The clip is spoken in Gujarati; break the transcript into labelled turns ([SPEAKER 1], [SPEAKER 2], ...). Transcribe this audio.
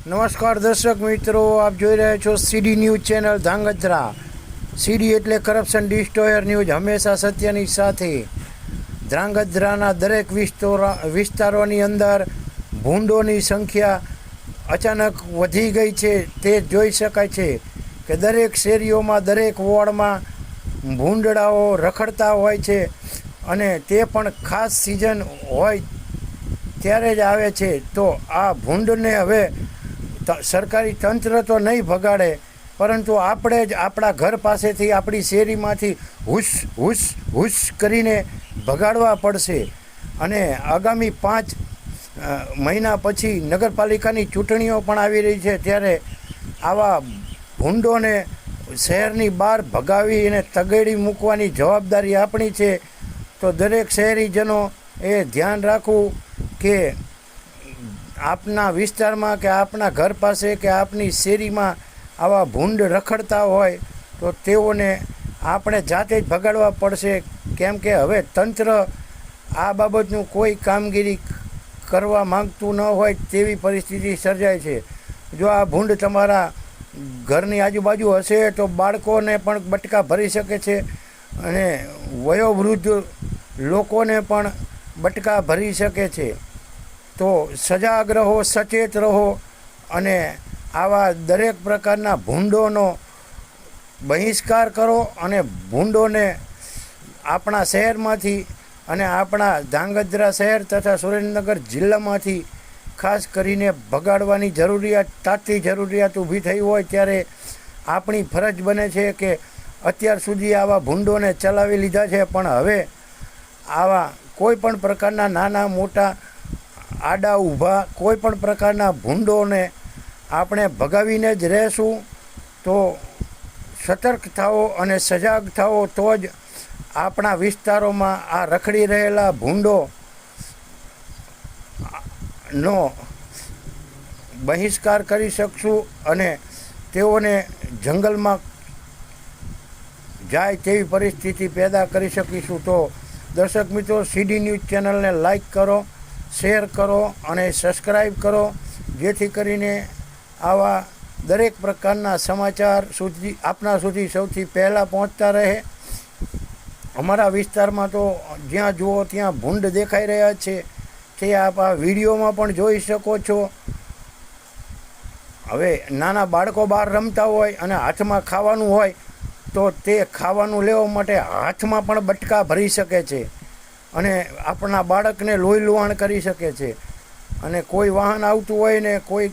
[SPEAKER 1] નમસ્કાર દર્શક મિત્રો, આપ જોઈ રહ્યા છો CD news channel Dhrangadhra. CD એટલે કરપ્શન ડિસ્ટોયર ન્યૂઝ હંમેશા સત્યની સાથે. ધ્રાંગધ્રાના દરેક વિસ્તોરા, વિસ્તારોની અંદર ભૂંડોની સંખ્યા અચાનક વધી ગઈ છે, તે જોઈ શકાય છે કે દરેક શેરીઓમાં, દરેક વોર્ડમાં ભૂંડડાઓ રખડતા હોય છે અને તે પણ ખાસ સિઝન હોય ત્યારે જ આવે છે. તો આ ભૂંડને હવે સરકારી તંત્ર તો નહીં ભગાડે, પરંતુ આપણે જ આપણા ઘર પાસેથી આપણી શેરીમાંથી હુશ હુશ હુશ કરીને ભગાડવા પડશે. અને આગામી પાંચ મહિના પછી નગરપાલિકાની ચૂંટણીઓ પણ આવી રહી છે, ત્યારે આવા ભૂંડોને શહેરની બહાર ભગાવી અને તગેડી મૂકવાની જવાબદારી આપણી છે. તો દરેક શહેરીજનો એ ધ્યાન રાખવું કે આપના વિસ્તારમાં કે આપના ઘર પાસે કે આપની શેરીમાં આવા ભૂંડ રખડતા હોય તો તેઓને આપણે જાતે જ ભગાડવા પડશે. કેમ કે હવે તંત્ર આ બાબતનું કોઈ કામગીરી કરવા માંગતું ન હોય તેવી પરિસ્થિતિ સર્જાય છે. જો આ ભૂંડ તમારા ઘરની આજુબાજુ હશે તો બાળકોને પણ બટકા ભરી શકે છે અને વયોવૃદ્ધ લોકોને પણ બટકા ભરી શકે છે. તો સજાગ રહો સચેત રહો અને આવા દરેક પ્રકારના ભૂંડોનો બહિષ્કાર કરો અને ભૂંડોને આપણા શહેરમાંથી અને આપણા ધાંગધ્રા શહેર તથા સુરેન્દ્રનગર જિલ્લામાંથી ખાસ કરીને ભગાડવાની જરૂરિયાત, તાતી જરૂરિયાત ઊભી થઈ હોય ત્યારે આપણી ફરજ બને છે કે અત્યાર સુધી આવા ભૂંડોને ચલાવી લીધા છે. પણ હવે આવા કોઈ પણ પ્રકારના નાના, મોટા આડા ઊભા કોઈ પણ પ્રકારના ભૂંડોને આપણે ભગાવીને જ રહેશું, તો સતર્ક થાઓ અને સજાગ થાઓ તો જ આપણા વિસ્તારોમાં આ રખડી રહેલા ભૂંડો નો બહિષ્કાર કરી શકશું અને તેઓને જંગલમાં જાય તેવી પરિસ્થિતિ પેદા કરી શકીશું. તો દર્શક મિત્રો, સીડી ન્યૂઝ ચેનલને લાઈક કરો શેર કરો અને સબસ્ક્રાઈબ કરો, જેથી કરીને આવા દરેક પ્રકારના સમાચાર સુધી, આપના સુધી સૌથી પહેલાં પહોંચતા રહે. અમારા વિસ્તારમાં તો જ્યાં જુઓ ત્યાં ભૂંડ દેખાઈ રહ્યા છે. તે આપ આ વિડીયોમાં પણ જોઈ શકો છો. હવે નાના બાળકો બહાર રમતા હોય અને હાથમાં ખાવાનું હોય, તો તે ખાવાનું લેવા માટે હાથમાં પણ બટકા ભરી શકે છે. અને આપણા બાળકને લોહી લુહાણ કરી શકે છે. અને કોઈ વાહન આવતું હોય ને કોઈ